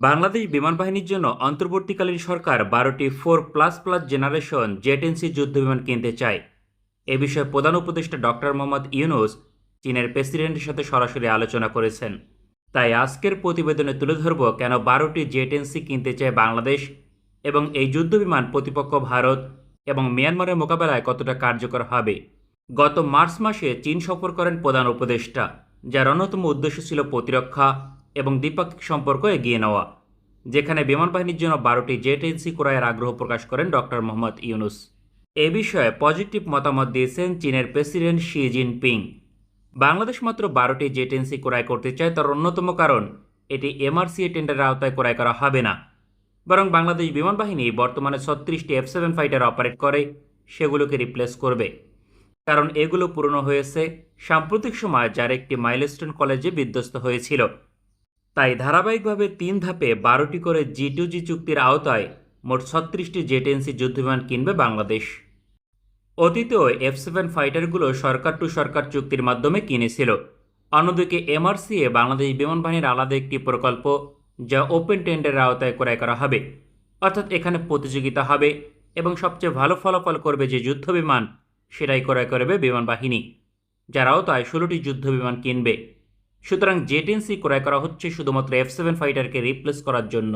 বাংলাদেশ বিমান বাহিনীর জন্য অন্তর্বর্তীকালীন সরকার বারোটি four plus plus generation J ten C যুদ্ধবিমান কিনতে চায়। এ বিষয়ে প্রধান উপদেষ্টা ডক্টর মোহাম্মদ ইউনুস চীনের প্রেসিডেন্টের সাথে সরাসরি আলোচনা করেছেন। তাই আজকের প্রতিবেদনে তুলে ধরব কেন বারোটি জেটেন্সি কিনতে চায় বাংলাদেশ এবং এই যুদ্ধবিমান প্রতিপক্ষ ভারত এবং মিয়ানমারের মোকাবেলায় কতটা কার্যকর হবে। গত মার্চ মাসে চীন সফর করেন প্রধান উপদেষ্টা, যার অন্যতম উদ্দেশ্য ছিল প্রতিরক্ষা এবং দ্বিপাক্ষিক সম্পর্ক এগিয়ে নেওয়া, যেখানে বিমান বাহিনীর জন্য বারোটি জেট এজেন্সি ক্রয়ের আগ্রহ প্রকাশ করেন ডক্টর মোহাম্মদ ইউনুস। এ বিষয়ে পজিটিভ মতামত দিয়েছেন চীনের প্রেসিডেন্ট শি জিনপিং। বাংলাদেশ মাত্র বারোটি জেট এজেন্সি ক্রয় করতে চায় তার অন্যতম কারণ, এটি এমআরসিএ টেন্ডারের আওতায় ক্রয় করা হবে না। বরং বাংলাদেশ বিমান বাহিনী বর্তমানে ছত্রিশটি এফ সেভেন ফাইটার অপারেট করে, সেগুলোকে রিপ্লেস করবে। কারণ এগুলো পুরনো হয়েছে, সাম্প্রতিক সময় যার একটি মাইলস্টোন কলেজে বিধ্বস্ত হয়েছিল। তাই ধারাবাহিকভাবে তিন ধাপে বারোটি করে জি টু জি চুক্তির আওতায় মোট ছত্রিশটি জেটেন্সি যুদ্ধবিমান কিনবে বাংলাদেশ। অতীতেও এফ সেভেন ফাইটারগুলো সরকার টু সরকার চুক্তির মাধ্যমে কিনেছিল। অন্যদিকে এমআরসিএ বাংলাদেশ বিমান বাহিনীর আলাদা একটি প্রকল্প যা ওপেন টেন্ডারের আওতায় ক্রয় করা হবে। অর্থাৎ এখানে প্রতিযোগিতা হবে এবং সবচেয়ে ভালো ফলাফল করবে যে যুদ্ধ বিমান সেটাই ক্রয় করবে বিমান বাহিনী, যার আওতায় ষোলোটি যুদ্ধ বিমান কিনবে। সুতরাং জেটেন্সি ক্রয় করা হচ্ছে শুধুমাত্র এফ সেভেন ফাইটারকে রিপ্লেস করার জন্য।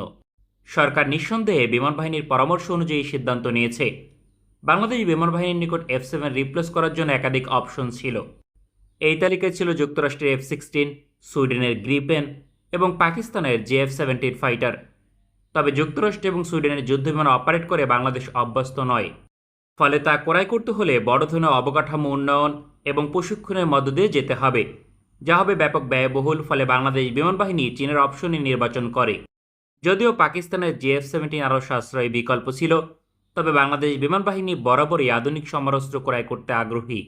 সরকার নিঃসন্দেহে বিমান বাহিনীর পরামর্শ অনুযায়ী সিদ্ধান্ত নিয়েছে। বাংলাদেশ বিমান বাহিনীর নিকট এফ সেভেন রিপ্লেস করার জন্য একাধিক অপশন ছিল। এই তালিকায় ছিল যুক্তরাষ্ট্রের এফ সিক্সটিন সুইডেনের গ্রিপেন এবং পাকিস্তানের জে এফ সেভেন্টিন ফাইটার তবে যুক্তরাষ্ট্র এবং সুইডেনের যুদ্ধবিমান অপারেট করে বাংলাদেশ অভ্যস্ত নয়। ফলে তা ক্রয় করতে হলে বড় ধরনের অবকাঠামো উন্নয়ন এবং প্রশিক্ষণের মধ্য দিয়ে যেতে হবে। যা হবে ব্যাপক ব্যয়বহুল, ফলে বাংলাদেশ বিমান বাহিনী চীনের অপশনই নির্বাচন করে। যদিও পাকিস্তানের জিএফ সেভেন্টিন আরও সাশ্রয়ী বিকল্প ছিল, তবে বাংলাদেশ বিমান বাহিনী বরাবরই আধুনিক সমরাস্ত্র ক্রয় করতে আগ্রহী।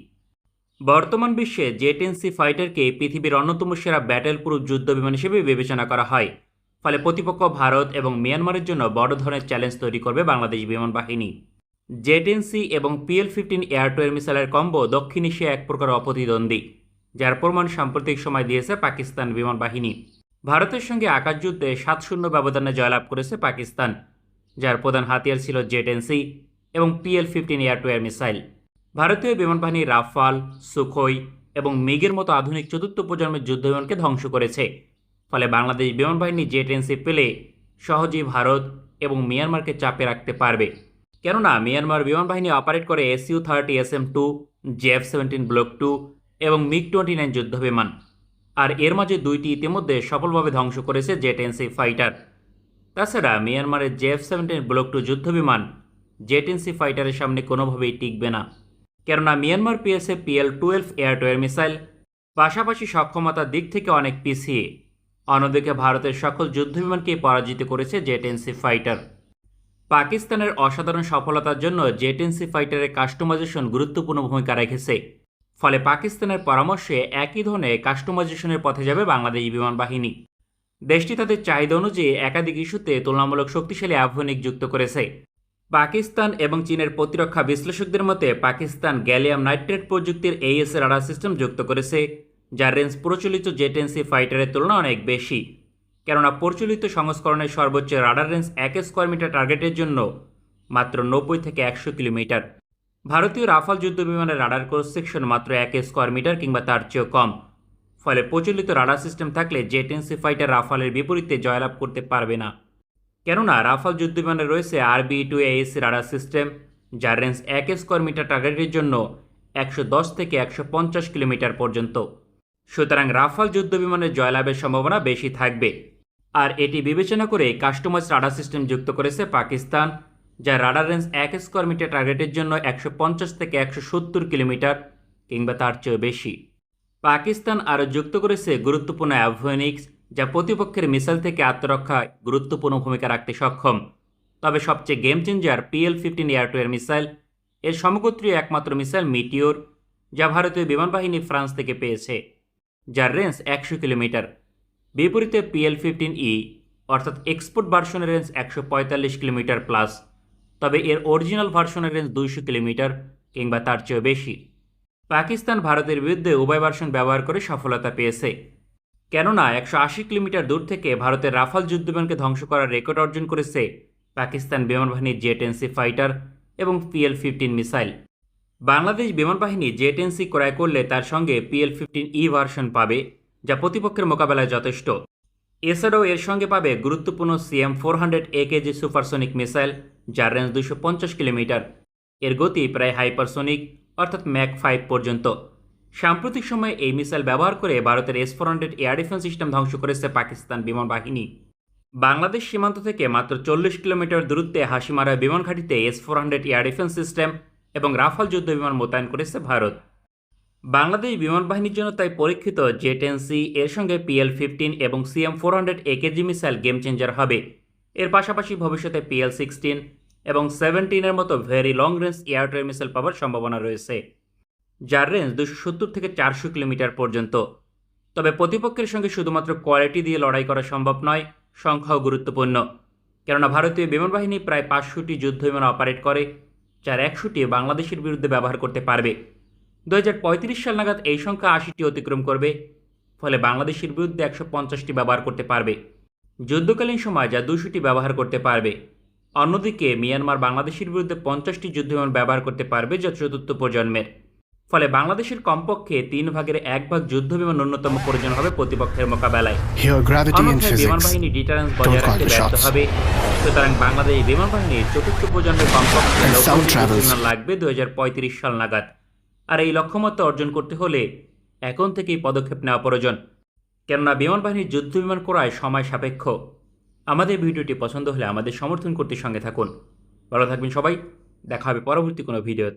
বর্তমান বিশ্বে জেটেন্সি ফাইটারকে পৃথিবীর অন্যতম সেরা ব্যাটেল প্রুফ যুদ্ধ বিমান হিসেবে বিবেচনা করা হয়, ফলে প্রতিপক্ষ ভারত এবং মিয়ানমারের জন্য বড় ধরনের চ্যালেঞ্জ তৈরি করবে বাংলাদেশ বিমান বাহিনী। জেটেন্সি এবং PL fifteen air to air মিসাইলের কম্বো দক্ষিণ এশিয়া এক প্রকার অপ্রতিদ্বন্দ্বী। যার প্রমাণ সাম্প্রতিক সময় দিয়েছে পাকিস্তান বিমান বাহিনী। ভারতের সঙ্গে আকাশযুদ্ধে সাত শূন্য ব্যবধানে জয়লাভ করেছে পাকিস্তান, যার প্রধান হাতিয়ার ছিল জেটেন্সি এবং PL fifteen air to air missile. ভারতীয় বিমান বাহিনী রাফাল, সুখোই এবং মিগের মতো আধুনিক চতুর্থ প্রজন্মের যুদ্ধবিমানকে ধ্বংস করেছে। ফলে বাংলাদেশ বিমান বাহিনী জেটেন্সি পেলে সহজেই ভারত এবং মিয়ানমারকে চাপে রাখতে পারবে। কেননা, মিয়ানমার বিমান বাহিনী অপারেট করে SU thirty S M two JF seventeen block two এবং মিগ টোয়েন্টি নাইন যুদ্ধ বিমান আর এর মাঝে দুইটি ইতিমধ্যে সফলভাবে ধ্বংস করেছে জেটেন্সি ফাইটার তাছাড়া মিয়ানমারের জেএফ সেভেন্টিন ব্লক টু যুদ্ধ বিমান জেটেন্সি ফাইটারের সামনে কোনোভাবেই টিকবে না। কেননা Myanmar PSA PL twelve air to air missile পাশাপাশি সক্ষমতার দিক থেকে অনেক পিছিয়ে। অন্যদিকে ভারতের সকল যুদ্ধ যুদ্ধবিমানকে পরাজিত করেছে জেটেন্সি ফাইটার পাকিস্তানের অসাধারণ সফলতার জন্য জেটেন্সি ফাইটারের কাস্টমাইজেশন গুরুত্বপূর্ণ ভূমিকা রেখেছে। ফলে পাকিস্তানের পরামর্শে একই ধরনের কাস্টমাইজেশনের পথে যাবে বাংলাদেশ বিমান বাহিনী। দেশটি তাদের চাহিদা অনুযায়ী একাধিক ইস্যুতে তুলনামূলক শক্তিশালী আভ্যনিক যুক্ত করেছে। পাকিস্তান এবং চীনের প্রতিরক্ষা বিশ্লেষকদের মতে, পাকিস্তান গ্যালিয়াম নাইট্রেট প্রযুক্তির এইএস রাডার সিস্টেম যুক্ত করেছে, যার রেঞ্জ প্রচলিত জেটেন্সি ফাইটারের তুলনায় অনেক বেশি। কেননা প্রচলিত সংস্করণের সর্বোচ্চ রাডার রেঞ্জ এক স্কোয়ার মিটার টার্গেটের জন্য মাত্র নব্বই থেকে একশো কিলোমিটার। ভারতীয় রাফাল যুদ্ধ বিমানের রাডার ক্রস সেকশন মাত্র এক স্কোয়ার মিটার কিংবা তার চেয়েও কম। ফলে প্রচলিত রাডার সিস্টেম থাকলে জেটেন্সি ফাইটার রাফালের বিপরীতে জয়লাভ করতে পারবে না। কেননা রাফাল যুদ্ধ বিমানে রয়েছে RB two AAC radar system, যার রেঞ্জ এক স্কোয়ার মিটার টার্গেটের জন্য একশো দশ থেকে একশো পঞ্চাশ কিলোমিটার পর্যন্ত। সুতরাং রাফাল যুদ্ধ বিমানের জয়লাভের সম্ভাবনা বেশি থাকবে। আর এটি বিবেচনা করে কাস্টমাইজ রাডার সিস্টেম যুক্ত করেছে পাকিস্তান যার রাডার রেঞ্জ এক স্কোয়ার মিটার টার্গেটের জন্য একশো পঞ্চাশ থেকে একশো সত্তর কিলোমিটার কিংবা তার চেয়েও বেশি। পাকিস্তান আরও যুক্ত করেছে গুরুত্বপূর্ণ অ্যাভোনিক্স, যা প্রতিপক্ষের মিসাইল থেকে আত্মরক্ষায় গুরুত্বপূর্ণ ভূমিকা রাখতে সক্ষম। তবে সবচেয়ে game changer PL fifteen air to এর মিসাইল এর সমগোত্রীয় একমাত্র মিসাইল মিটিওর যা ভারতীয় বিমান বাহিনী ফ্রান্স থেকে পেয়েছে, যার রেঞ্জ একশো কিলোমিটার। বিপরীতে পিএল ফিফটিন ই অর্থাৎ এক্সপোর্ট ভার্সনের রেঞ্জ একশো পঁয়তাল্লিশ কিলোমিটার প্লাস তবে এর অরিজিনাল ভার্সনের রেঞ্জ দুইশো কিলোমিটার কিংবা তার চেয়েও বেশি। পাকিস্তান ভারতের বিরুদ্ধে উভয় ভার্সন ব্যবহার করে সফলতা পেয়েছে। কেননা, একশো আশি কিলোমিটার দূর থেকে ভারতের রাফাল যুদ্ধবিমানকে ধ্বংস করার রেকর্ড অর্জন করেছে পাকিস্তান বিমান বাহিনীর জেট এনসি ফাইটার এবং পিএল ফিফটিন মিসাইল বাংলাদেশ বিমান বাহিনী জেট এনসি ক্রয় করলে তার সঙ্গে পিএল ফিফটিন ই ভার্সন পাবে, যা প্রতিপক্ষের মোকাবেলায় যথেষ্ট। এছাড়াও এর সঙ্গে পাবে গুরুত্বপূর্ণ CM four hundred A KG supersonic missile যার রেঞ্জ দুশো পঞ্চাশ কিলোমিটার। এর গতি প্রায় হাইপারসোনিক অর্থাৎ ম্যাক ফাইভ পর্যন্ত। সাম্প্রতিক সময়ে এই মিসাইল ব্যবহার করে ভারতের S four hundred air defence system ধ্বংস করেছে পাকিস্তান বিমান বাহিনী। বাংলাদেশ সীমান্ত থেকে মাত্র চল্লিশ কিলোমিটার দূরত্বে হাসিমারা বিমান ঘাঁটিতে S four hundred air defence system এবং রাফাল যুদ্ধ বিমান মোতায়েন করেছে ভারত। বাংলাদেশ বিমান বাহিনীর জন্য তাই পরীক্ষিত জে টেন সি এর সঙ্গে পিএল ফিফটিন এবং CM four hundred AKG missile game changer হবে। এর পাশাপাশি ভবিষ্যতে পিএল সিক্সটিন এবং সেভেন্টিনের মতো very long range air train missile পাওয়ার সম্ভাবনা রয়েছে, যার রেঞ্জ দুশো সত্তর থেকে চারশো কিলোমিটার পর্যন্ত। তবে প্রতিপক্ষের সঙ্গে শুধুমাত্র কোয়ালিটি দিয়ে লড়াই করা সম্ভব নয়, সংখ্যাও গুরুত্বপূর্ণ। কেননা ভারতীয় বিমান বাহিনী প্রায় পাঁচশোটি যুদ্ধ বিমান অপারেট করে, যার একশোটি বাংলাদেশের বিরুদ্ধে ব্যবহার করতে পারবে। দু হাজার পঁয়ত্রিশ সাল নাগাদ এই সংখ্যা আশিটি অতিক্রম করবে, ফলে বাংলাদেশের বিরুদ্ধে একশো পঞ্চাশটি ব্যবহার করতে পারবে। যুদ্ধকালীন সময় যা দুশোটি ব্যবহার করতে পারবে। অন্যদিকে মিয়ানমার বাংলাদেশের বিরুদ্ধে পঞ্চাশটি যুদ্ধবিমান ব্যবহার করতে পারবে যা চতুর্থ প্রজন্মের। ফলে বাংলাদেশের কমপক্ষে তিন ভাগের এক ভাগ যুদ্ধবিমান ন্যূনতম প্রয়োজন হবে প্রতিপক্ষের মোকাবেলায়। বিমান. বাহিনী ডিটারেন্স বজায় রাখতে ব্যর্থ হবে। সুতরাং বাংলাদেশ বিমান বাহিনীর চতুর্থ প্রজন্মের কমপক্ষে. লাগবে দুই হাজার পঁয়ত্রিশ সাল নাগাদ। আর এই লক্ষ্যমাত্রা অর্জন করতে হলে এখন থেকেই পদক্ষেপ নেওয়া প্রয়োজন। কেননা বিমান বাহিনীর যুদ্ধ বিমান করায় সময় সাপেক্ষ। আমাদের ভিডিওটি পছন্দ হলে আমাদের সমর্থন করতে সঙ্গে থাকুন। ভালো থাকবেন সবাই। দেখা হবে পরবর্তী কোনো ভিডিওতে।